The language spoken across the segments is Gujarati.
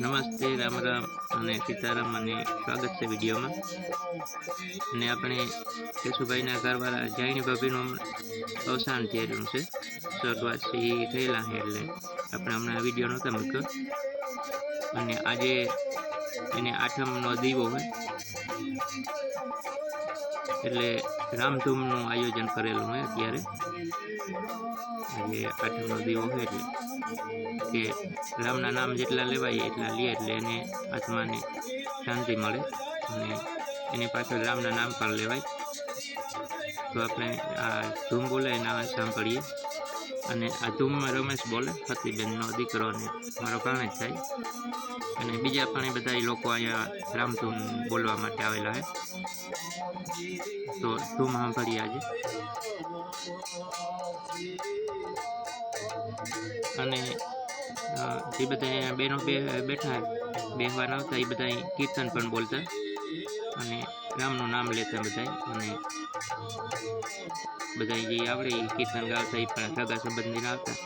નમસ્તે, રામ રામ અને સીતારામ અને સ્વાગત છે વિડીયોમાં. અને આપણે કેશુભાઈના ઘરવાળા જૈન ભાભીનું અવસાન થયેલું છે. એ થયેલા છે એટલે આપણે હમણાં વીડિયો નહોતા મૂક્યો. અને આજે એને આઠમનો દીવો હોય. એટલે રામધૂમનું આયોજન કરેલું હોય અત્યારે. આજે આઠમનો દીવો હોય એટલે. કે રામના નામ જેટલા લેવાય એટલા લે, એટલે એને આત્માને શાંતિ મળે અને એની પાછળ રામના નામ પણ લેવાય. તો આપણે આ ધૂમ બોલે એના સાંભળીએ. અને આ ધૂમમાં રમેશ બોલે ફતીબેનનો દીકરો અને મારો ભાણેજ થાય. અને બીજા પણ એ બધા લોકો અહીંયા રામધૂમ બોલવા માટે આવેલા છે. તો ધૂમ સાંભળીએ આજે. અને જે બધા અહીંયા બહેનો બે, બેઠા બેહવાના આવતા એ બધા કીર્તન પણ બોલતા. અને રામનું નામ લેતા બધા અને બધા જે આવડે એ કીર્તન ગાવતા એ પણ સગા સંબંધીના આવતા.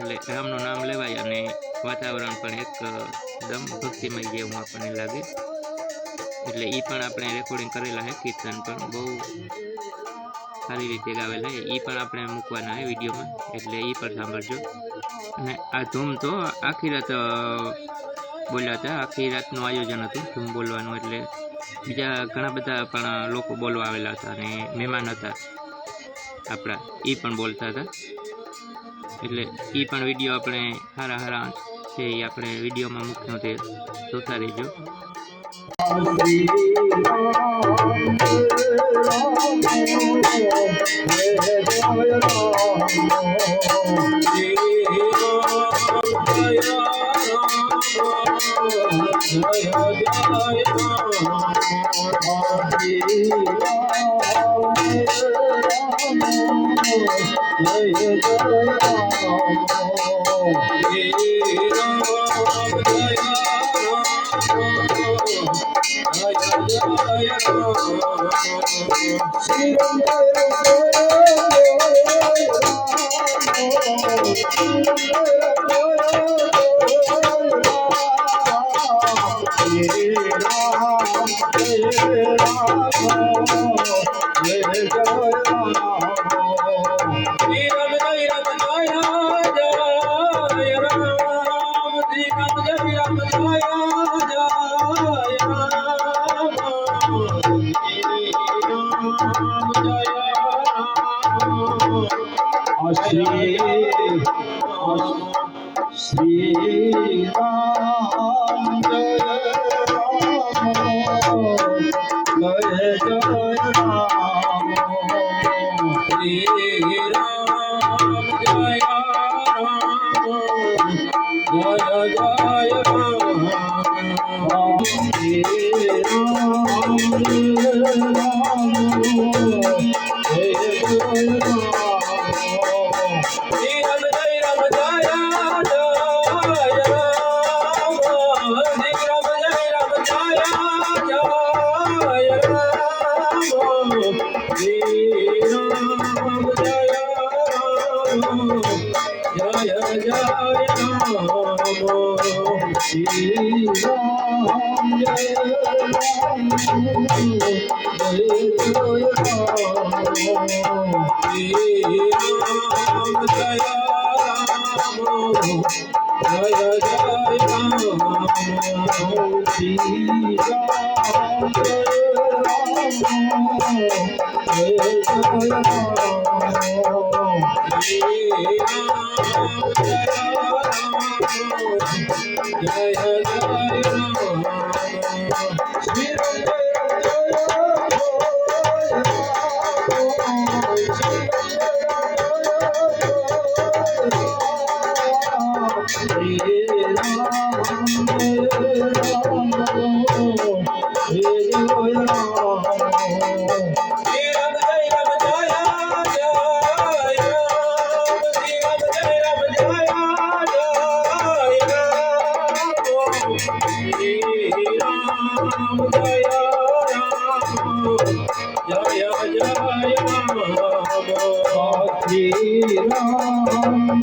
એટલે રામનું નામ લેવાય અને વાતાવરણ પણ એકદમ ભક્તિમય જેવું આપણને લાગે. એટલે એ પણ આપણે રેકોર્ડિંગ કરેલા છે કીર્તન પણ બહુ સારી રીતે ગાવેલા છે એ પણ આપણે મૂકવાના છે વિડીયોમાં. એટલે એ પણ સાંભળજો. અને આ ધૂમ તો આખી રાત બોલ્યા હતા આખી રાતનું આયોજન હતું ધૂમ બોલવાનું એટલે બીજા ઘણા બધા પણ લોકો બોલવા આવેલા હતા અને મહેમાન હતા આપણા એ પણ બોલતા હતા એટલે એ પણ વીડિયો આપણે સારા સારા છે એ આપણે વિડીયોમાં મૂક્યો તે જોતા રહેજો Thank. Shri Ram oh Jai Jai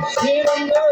She won't go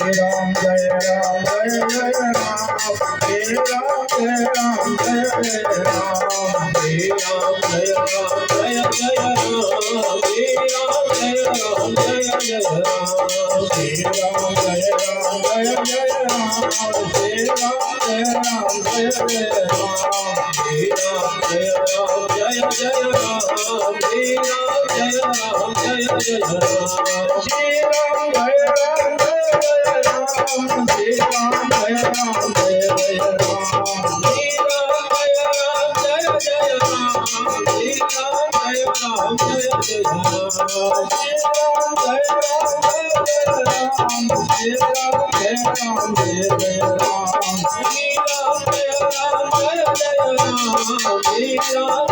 Ram Jai Ram Jai Jai Ram Hey Ram Jai Ram Jai Jai Ram Jai Ram Jai Ram Jai Jai Ram Jai Ram Jai Ram Jai Jai Ram Jai Ram Jai Ram Jai Jai Ram Jai Ram Jai Ram Jai Jai Ram Jai Ram Jai Ram Jai Jai Ram Jai Ram Jai Ram Jai Jai Ram Jai. Ram Ram, Ram, Ram, Ram,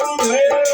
Hallelujah.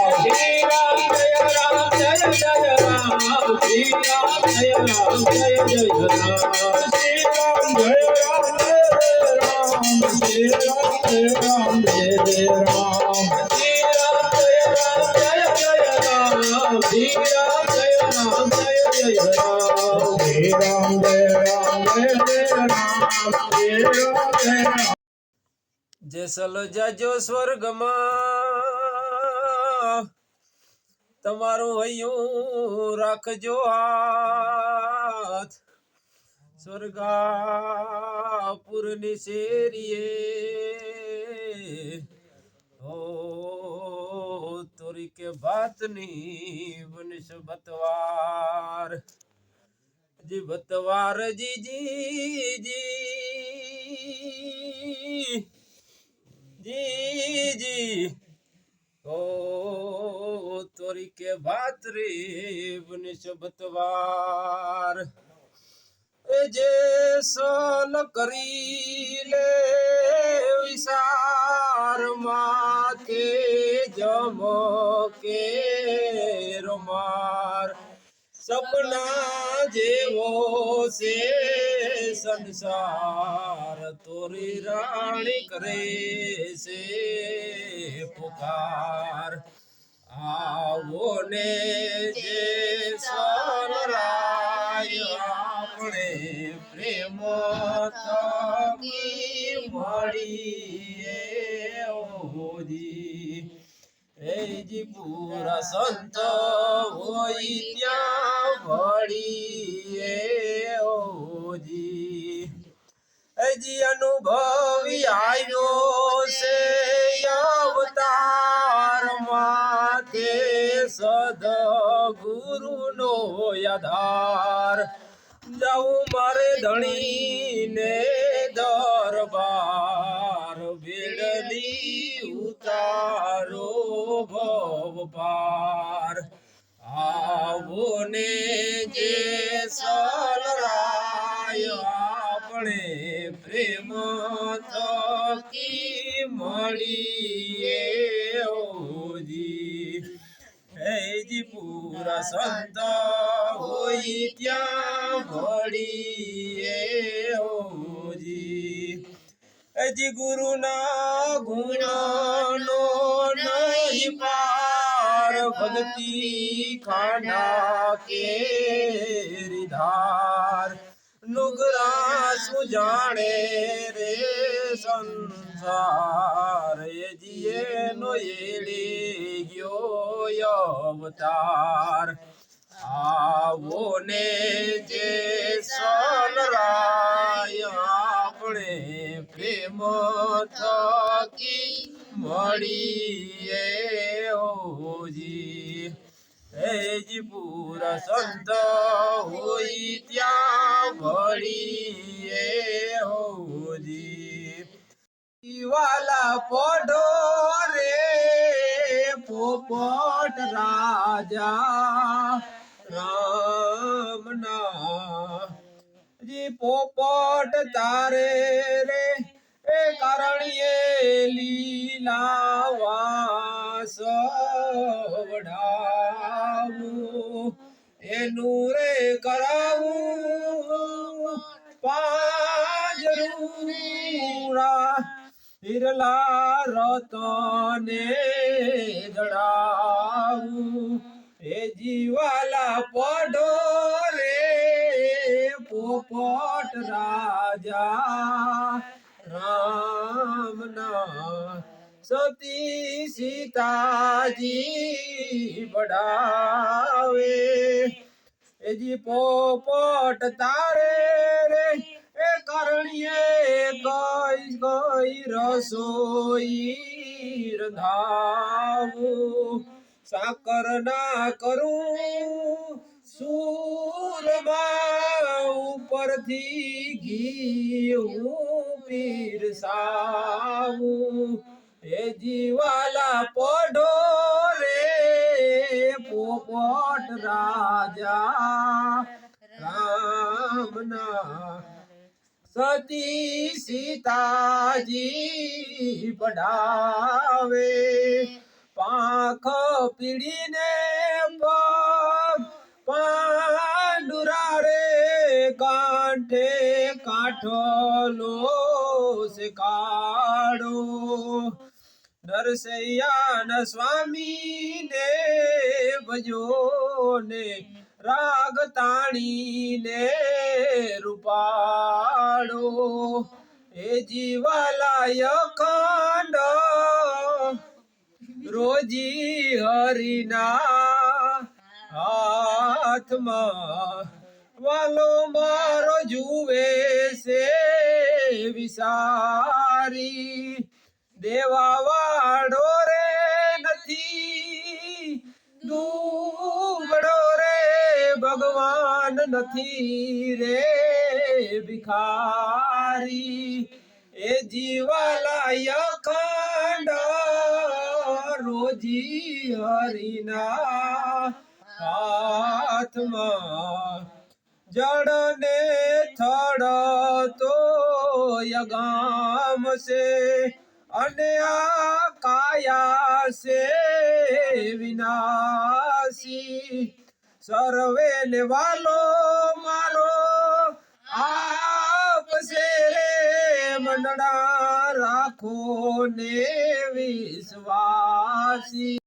Shri जय राम राम जय राम जय जय जय राम राम जय सलो जाजो स्वर्गमा તમારું હૈયું રાખજો હાથ. સ્વર્ગાપુર સ્વર્ગાપુરની શેરીએ. હો, તોરી કે ભાતની બનશ બતવાર. જી બતવાર, જી જી જી. જી જી. ઓ તોરી કે ભાત રે બનશ બતવાર એ જે સલ કરી લે વિસાર માથે જમો કે રમાર સપના જેવો છે, સંસાર તોરી રાણી કરે છે, પુકાર. આવો ને જે સનરાય આપણે પ્રેમ થકી મળીએ ઓજી એજી પૂરા સંત હોય ત્યાં ભળીએ ઓજી. હજી અનુભવી આવ્યો છે અવતાર માથે સદ ગુરુનો આધાર જાઉં મારે ધણીને દરબાર. બેડલી ઉતારો ભવ પાર. આવો ને જે સલરાય આપણે પ્રેમ થકી મળીએ ઓજી. હેજી પૂરા સંત હોય ત્યાં ભળીએ ઓજી. હજી ગુરુના ગુણનો નહીં પાર ભક્તિ ખાંડા કેરી ધાર. નુગરા શું જાણે રે સંસાર? જીએ નો એડી ગયો અવતાર. આવો ને જે સનરાય આપણે પ્રેમ થકી મળીએ હેજી પૂરા સંત હોય ત્યાં ભળીએ ઓજી. વાલા પોઢો રે પોપટ રાજા રામના. જી પોપટ તારે રે, એ કારણીએ લીલા વાસ વઢાવું એનું રે કરાવું પાજરૂરા હિરલા રતને જડાવું એ જીવાલા પડો રે પોપટ રાજા. રામના સતી સીતાજી બડાવે એજી પોપટ તારે રે, એ કરણીએ કઈ કઈ રસોઈ રંધાવું. સાકર ના કરું સૂરમાં ઉપરથી ઘી હું પીરસાવું. એ જીવાલા પઢો રે, પોપટ રાજા. રામના સતી સીતાજી પડાવે પાંખ પીડીને પાંડુરા રે કાંઠે કાઠલો લો શિકાડો નરસૈયાન સ્વામી ને ભજો ને રાગ તાણીને રૂપાડો એ જીવાલાય ખંડ રોજી હરિના હાથમાં વાલો મારો જુએ છે વિસારી. દેવા વાળો રે નથી, દુબળો રે ભગવાન નથી રે ભિખારી. એ જીવાલા ખંડ રોજી હરિના હાથમાં જડને થડ તો યગામ છે અને આ કાયા છે વિનાશી. સર્વે વાલો મારો રે મંડળા રાખો ને વિશ્વાસી.